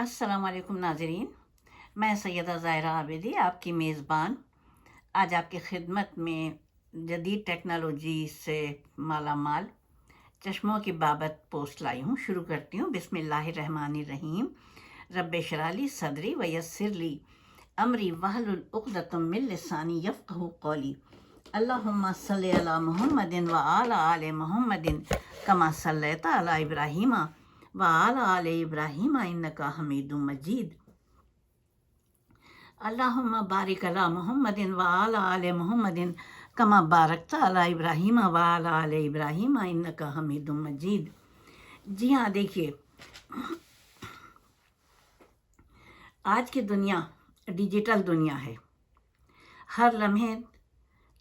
السلام علیکم ناظرین، میں سیدہ ظاہرہ عابدی آپ کی میزبان۔ آج آپ کی خدمت میں جدید ٹیکنالوجی سے مالا مال، چشموں کی بابت پوسٹ لائی ہوں۔ شروع کرتی ہوں۔ بسم اللہ الرحمن الرحیم۔ رب شرالی صدری ویسر لی امری وحل العقدتم من لسانی یفقہ قولی۔ اللہم صلی علی محمد و آل آل محمد کما صلیت علی ابراہیم۔ و آل ابراہیم انکا حمید مجید۔ اللہم بارک علی محمد و آل محمد کما بارکت علی ابراہیم و آل ابراہیم انکا حمید مجید۔ جی ہاں دیکھیے، آج کی دنیا ڈیجیٹل دنیا ہے۔ ہر لمحے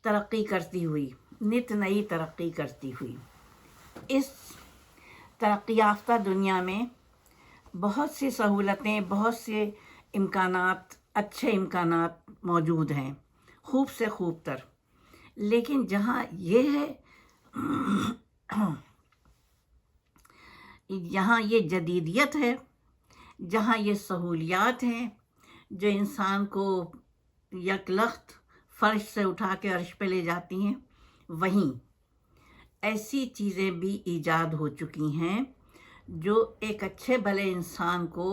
ترقی کرتی ہوئی، نت نئی ترقی کرتی ہوئی۔ اس ترقی یافتہ دنیا میں بہت سی سہولتیں، بہت سے امکانات، اچھے امکانات موجود ہیں، خوب سے خوب تر۔ لیکن جہاں یہ ہے، یہاں یہ جدیدیت ہے، جہاں یہ سہولیات ہیں، جو انسان کو یک لخت فرش سے اٹھا کے عرش پہ لے جاتی ہیں، وہیں ایسی چیزیں بھی ایجاد ہو چکی ہیں جو ایک اچھے بھلے انسان کو،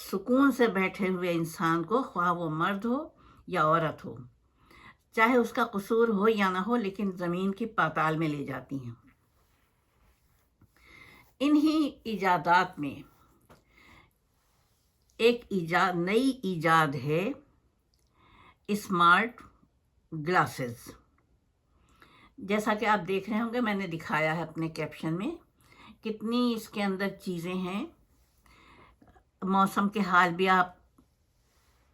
سکون سے بیٹھے ہوئے انسان کو خواہ وہ مرد ہو یا عورت ہو، چاہے اس کا قصور ہو یا نہ ہو، لیکن زمین کی پاتال میں لے جاتی ہیں۔ انہی ایجادات میں ایک ایجاد، نئی ایجاد ہے اسمارٹ گلاسز۔ جیسا کہ آپ دیکھ رہے ہوں گے، میں نے دکھایا ہے اپنے کیپشن میں کتنی اس کے اندر چیزیں ہیں۔ موسم کے حال بھی آپ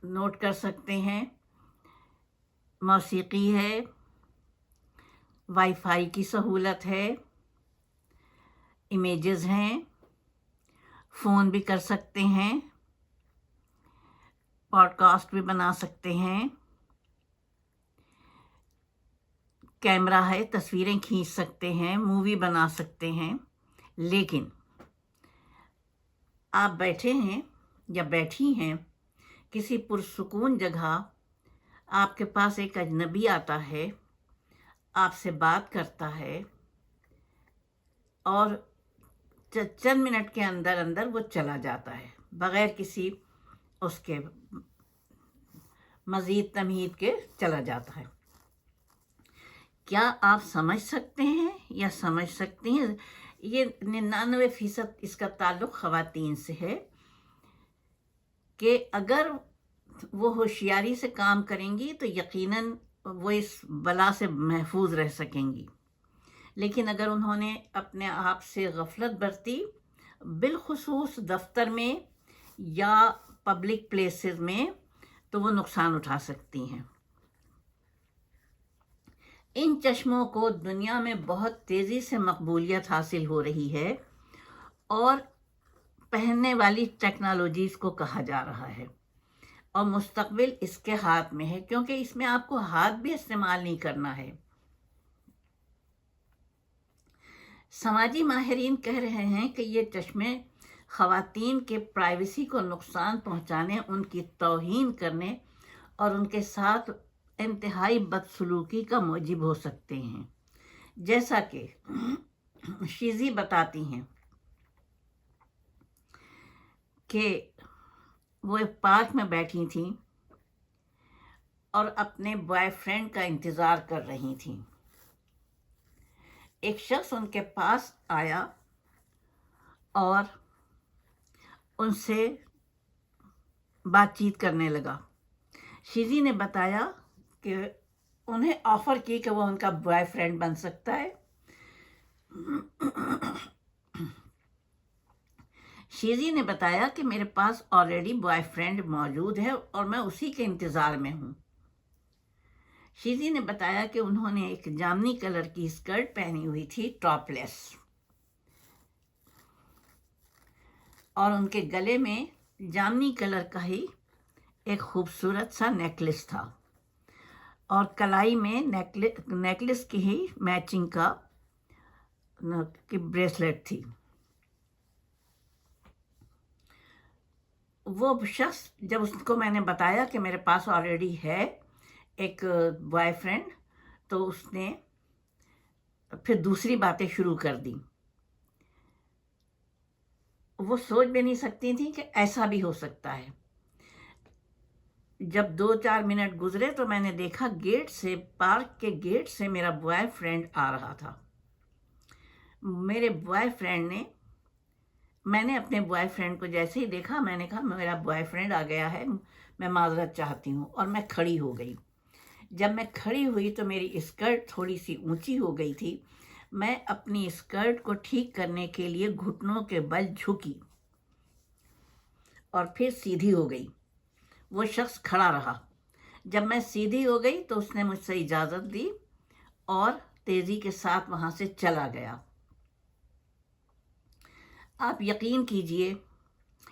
نوٹ کر سکتے ہیں۔ موسیقی ہے وائی فائی کی سہولت ہے امیجز ہیں فون بھی کر سکتے ہیں پوڈ کاسٹ بھی بنا سکتے ہیں۔ کیمرہ ہے، تصویریں کھینچ سکتے ہیں مووی بنا سکتے ہیں، لیکن آپ بیٹھے ہیں یا بیٹھی ہیں، کسی پرسکون جگہ آپ کے پاس ایک اجنبی آتا ہے، آپ سے بات کرتا ہے اور چند منٹ کے اندر اندر وہ چلا جاتا ہے، بغیر کسی اس کے مزید تمہید کے چلا جاتا ہے۔ کیا آپ سمجھ سکتے ہیں یا سمجھ سکتے ہیں؟ یہ ننانوے فیصد اس کا تعلق خواتین سے ہے کہ اگر وہ ہوشیاری سے کام کریں گی تو یقیناً وہ اس بلا سے محفوظ رہ سکیں گی۔ لیکن اگر انہوں نے اپنے آپ سے غفلت برتی، بالخصوص دفتر میں یا پبلک پلیسز میں، تو وہ نقصان اٹھا سکتی ہیں۔ ان چشموں کو دنیا میں بہت تیزی سے مقبولیت حاصل ہو رہی ہے اور پہننے والی ٹیکنالوجیز کو کہا جا رہا ہے۔ اور مستقبل اس کے ہاتھ میں ہے، کیونکہ اس میں آپ کو ہاتھ بھی استعمال نہیں کرنا ہے۔ سماجی ماہرین کہہ رہے ہیں کہ یہ چشمے خواتین کے پرائیویسی کو نقصان پہنچانے، ان کی توہین کرنے اور ان کے ساتھ انتہائی بدسلوکی کا موجب ہو سکتے ہیں۔ جیسا کہ شیزی بتاتی ہیں کہ وہ ایک پارک میں بیٹھی تھیں اور اپنے بوائے فرینڈ کا انتظار کر رہی تھیں۔ ایک شخص ان کے پاس آیا اور ان سے بات چیت کرنے لگا۔ شیزی نے بتایا کہ انہیں آفر کی کہ وہ ان کا بوائے فرینڈ بن سکتا ہے۔ شیزی نے بتایا کہ میرے پاس آلریڈی بوائے فرینڈ موجود ہے اور میں اسی کے انتظار میں ہوں۔ شیزی نے بتایا کہ انہوں نے ایک جامنی کلر کی اسکرٹ پہنی ہوئی تھی ٹاپ لیس اور ان کے گلے میں جامنی کلر کا ہی ایک خوبصورت سا نیکلس تھا۔ اور کلائی میں نیکلس کی ہی میچنگ کا کی بریسلیٹ تھی۔ وہ شخص، جب اس کو میں نے بتایا کہ میرے پاس آلریڈی ہے ایک بوائے فرینڈ تو اس نے پھر دوسری باتیں شروع کر دیں۔ وہ سوچ بھی نہیں سکتی تھی کہ ایسا بھی ہو سکتا ہے۔ جب دو چار منٹ گزرے تو میں نے دیکھا گیٹ سے پارک کے گیٹ سے میرا بوائے فرینڈ آ رہا تھا۔ میرے بوائے فرینڈ نے، میں نے اپنے بوائے فرینڈ کو جیسے ہی دیکھا، میں نے کہا، میرا بوائے فرینڈ آ گیا ہے، میں معذرت چاہتی ہوں اور میں کھڑی ہو گئی۔ جب میں کھڑی ہوئی تو میری اسکرٹ تھوڑی سی اونچی ہو گئی تھی۔ میں اپنی اسکرٹ کو ٹھیک کرنے کے لیے گھٹنوں کے بل جھکی اور پھر سیدھی ہو گئی۔ وہ شخص کھڑا رہا۔ جب میں سیدھی ہو گئی تو اس نے مجھ سے اجازت دی اور تیزی کے ساتھ وہاں سے چلا گیا۔ آپ یقین کیجیے،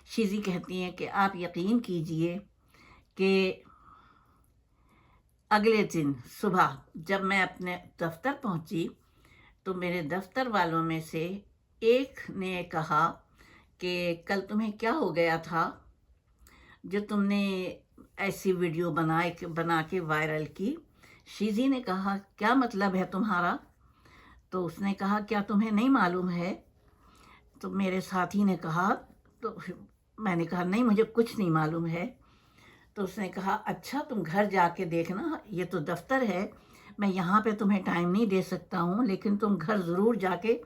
شیزی کہتی ہیں کہ آپ یقین کیجیے کہ اگلے دن صبح جب میں اپنے دفتر پہنچی تو میرے دفتر والوں میں سے ایک نے کہا کہ کل تمہیں کیا ہو گیا تھا؟ جو تم نے ایسی ویڈیو بنائے بنا کے وائرل کی، شیزی نے کہا، کیا مطلب ہے تمہارا؟ تو اس نے کہا، کیا تمہیں نہیں معلوم ہے؟ تو میرے ساتھی نے کہا، تو میں نے کہا، نہیں، مجھے کچھ نہیں معلوم ہے۔ تو اس نے کہا اچھا تم گھر جا کے دیکھنا، یہ تو دفتر ہے، میں یہاں پہ تمہیں ٹائم نہیں دے سکتا ہوں، لیکن تم گھر ضرور جا کے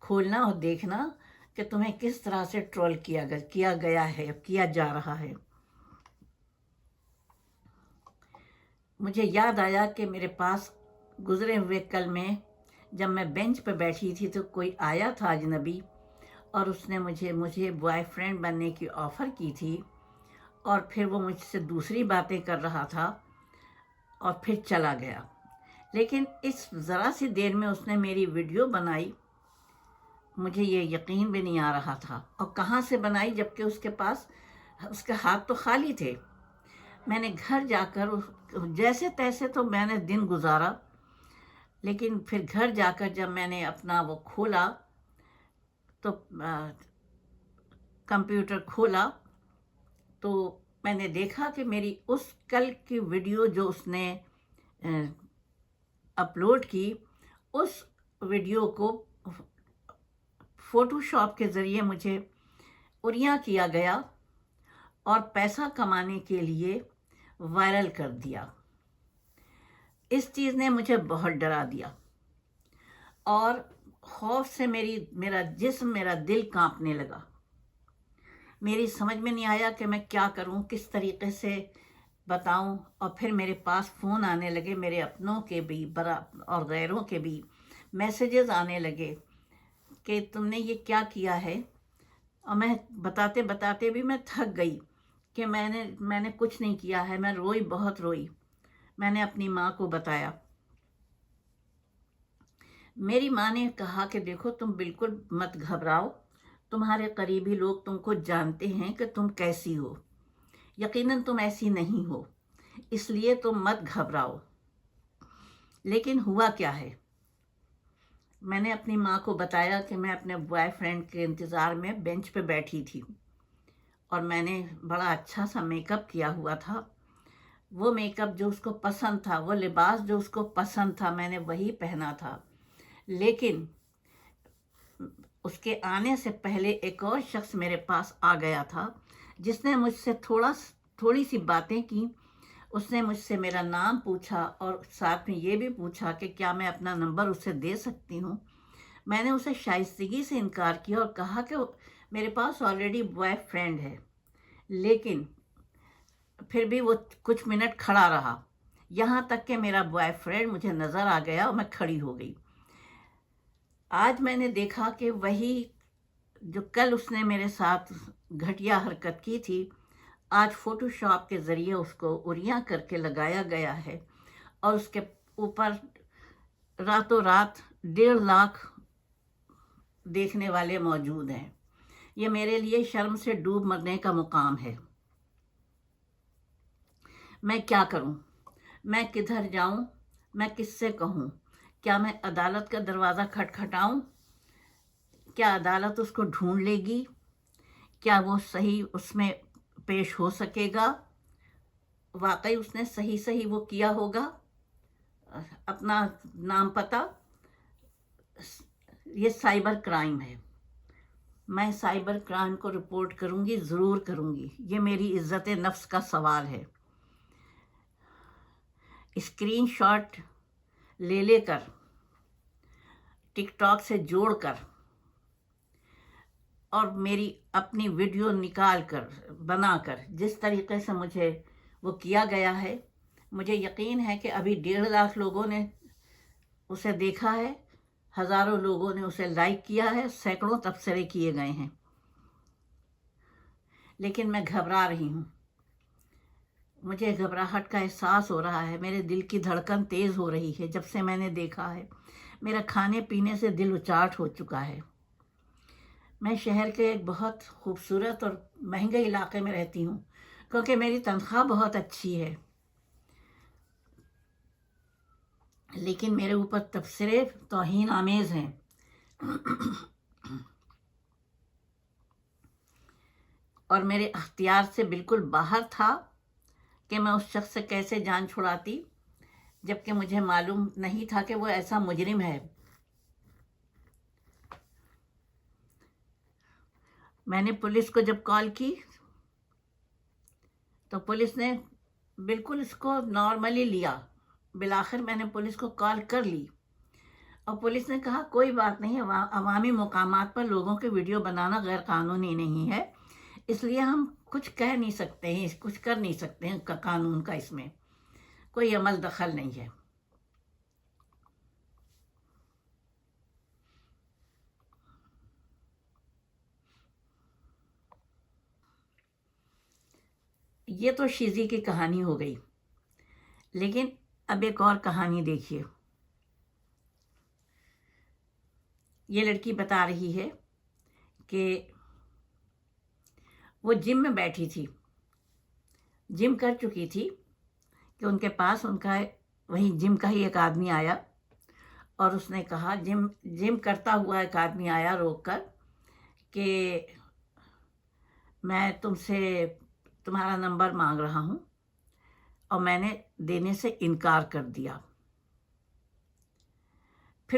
کھولنا اور دیکھنا کہ تمہیں کس طرح سے ٹرول کیا گیا کیا گیا ہے، کیا جا رہا ہے۔ مجھے یاد آیا کہ میرے پاس گزرے ہوئے کل میں جب میں بینچ پہ بیٹھی تھی تو کوئی آیا تھا اجنبی اور اس نے مجھے مجھے بوائے فرینڈ بننے کی آفر کی تھی اور پھر وہ مجھ سے دوسری باتیں کر رہا تھا اور پھر چلا گیا۔ لیکن اس ذرا سی دیر میں اس نے میری ویڈیو بنائی۔ مجھے یہ یقین بھی نہیں آ رہا تھا۔ اور کہاں سے بنائی جبکہ اس کے پاس، اس کے ہاتھ تو خالی تھے۔ میں نے گھر جا کر جیسے تیسے تو میں نے دن گزارا، لیکن پھر گھر جا کر جب میں نے اپنا وہ کھولا، تو کمپیوٹر کھولا، تو میں نے دیکھا کہ میری اس کل کی ویڈیو جو اس نے اپلوڈ کی، اس ویڈیو کو فوٹو شاپ کے ذریعے مجھے اریاں کیا گیا اور پیسہ کمانے کے لیے وائرل کر دیا۔ اس چیز نے مجھے بہت ڈرا دیا۔ اور خوف سے میری، میرا جسم، میرا دل کانپنے لگا۔ میری سمجھ میں نہیں آیا کہ میں کیا کروں، کس طریقے سے بتاؤں۔ اور پھر میرے پاس فون آنے لگے، میرے اپنوں کے بھی، برا، اور غیروں کے بھی میسیجز آنے لگے کہ تم نے یہ کیا کیا ہے۔ اور میں بتاتے بتاتے بھی میں تھک گئی۔ کہ میں نے میں نے کچھ نہیں کیا ہے، میں روئی، بہت روئی۔ میں نے اپنی ماں کو بتایا۔ میری ماں نے کہا کہ دیکھو، تم بالکل مت گھبراؤ۔ تمہارے قریبی لوگ تم کو جانتے ہیں کہ تم کیسی ہو۔ یقیناً تم ایسی نہیں ہو، اس لیے تم مت گھبراؤ۔ لیکن ہوا کیا ہے؟ میں نے اپنی ماں کو بتایا کہ میں اپنے بوائے فرینڈ کے انتظار میں بینچ پہ بیٹھی تھی۔ اور میں نے بڑا اچھا سا میک اپ کیا ہوا تھا۔ وہ میک اپ جو اس کو پسند تھا، وہ لباس جو اس کو پسند تھا، میں نے وہی پہنا تھا۔ لیکن اس کے آنے سے پہلے ایک اور شخص میرے پاس آ گیا تھا، جس نے مجھ سے تھوڑا تھوڑی سی باتیں کی۔ اس نے مجھ سے میرا نام پوچھا اور ساتھ میں یہ بھی پوچھا کہ کیا میں اپنا نمبر اسے دے سکتی ہوں۔ میں نے اسے شائستگی سے انکار کیا اور کہا کہ میرے پاس آلریڈی بوائے فرینڈ ہے۔ لیکن پھر بھی وہ کچھ منٹ کھڑا رہا۔ یہاں تک کہ میرا بوائے فرینڈ مجھے نظر آ گیا اور میں کھڑی ہو گئی۔ آج میں نے دیکھا کہ وہی جو کل اس نے میرے ساتھ گھٹیا حرکت کی تھی، آج فوٹو شاپ کے ذریعے اس کو اریاں کر کے لگایا گیا ہے اور اس کے اوپر راتوں رات ڈیڑھ لاکھ دیکھنے والے موجود ہیں۔ یہ میرے لیے شرم سے ڈوب مرنے کا مقام ہے۔ میں کیا کروں؟ میں کدھر جاؤں؟ میں کس سے کہوں؟ کیا میں عدالت کا دروازہ کھٹکھٹاؤں؟ کیا عدالت اس کو ڈھونڈ لے گی؟ کیا وہ صحیح اس میں پیش ہو سکے گا؟ واقعی اس نے صحیح صحیح وہ کیا ہوگا؟ اپنا نام پتہ؟ یہ سائبر کرائم ہے۔ میں سائبر کرائم کو رپورٹ کروں گی، ضرور کروں گی۔ یہ میری عزت نفس کا سوال ہے۔ اسکرین شاٹ لے لے کر، ٹک ٹاک سے جوڑ کر، اور میری اپنی ویڈیو نکال کر، بنا کر، جس طریقے سے مجھے وہ کیا گیا ہے، مجھے یقین ہے کہ ابھی ڈیڑھ لاکھ لوگوں نے اسے دیکھا ہے۔ ہزاروں لوگوں نے اسے لائک کیا ہے، سینکڑوں تبصرے کیے گئے ہیں۔ لیکن میں گھبرا رہی ہوں۔ مجھے گھبراہٹ کا احساس ہو رہا ہے۔ میرے دل کی دھڑکن تیز ہو رہی ہے۔ جب سے میں نے دیکھا ہے، میرا کھانے پینے سے دل اچاٹ ہو چکا ہے۔ میں شہر کے ایک بہت خوبصورت اور مہنگے علاقے میں رہتی ہوں، کیونکہ میری تنخواہ بہت اچھی ہے۔ لیکن میرے اوپر تبصرے توہین آمیز ہیں۔ اور میرے اختیار سے بالکل باہر تھا کہ میں اس شخص سے کیسے جان چھڑاتی، جبکہ مجھے معلوم نہیں تھا کہ وہ ایسا مجرم ہے۔ میں نے پولیس کو جب کال کی تو پولیس نے بالکل اس کو نارملی لیا۔ بالآخر میں نے پولیس کو کال کر لی اور پولیس نے کہا، کوئی بات نہیں عوامی مقامات پر لوگوں کے ویڈیو بنانا غیر قانونی نہیں ہے، اس لیے ہم کچھ کہہ نہیں سکتے ہیں، کچھ کر نہیں سکتے ہیں قانون کا اس میں۔ کوئی عمل دخل نہیں ہے۔ یہ تو شیزی کی کہانی ہو گئی۔ لیکن اب ایک اور کہانی دیکھیے۔ یہ لڑکی بتا رہی ہے کہ وہ جم میں بیٹھی تھی۔ جم کر چکی تھی کہ ان کے پاس ان کا وہیں جم کا ہی ایک آدمی آیا اور اس نے کہا، جم جم کرتا ہوا ایک آدمی آیا روک کر کہ میں تم سے تمہارا نمبر مانگ رہا ہوں۔ اور میں نے دینے سے انکار کر دیا۔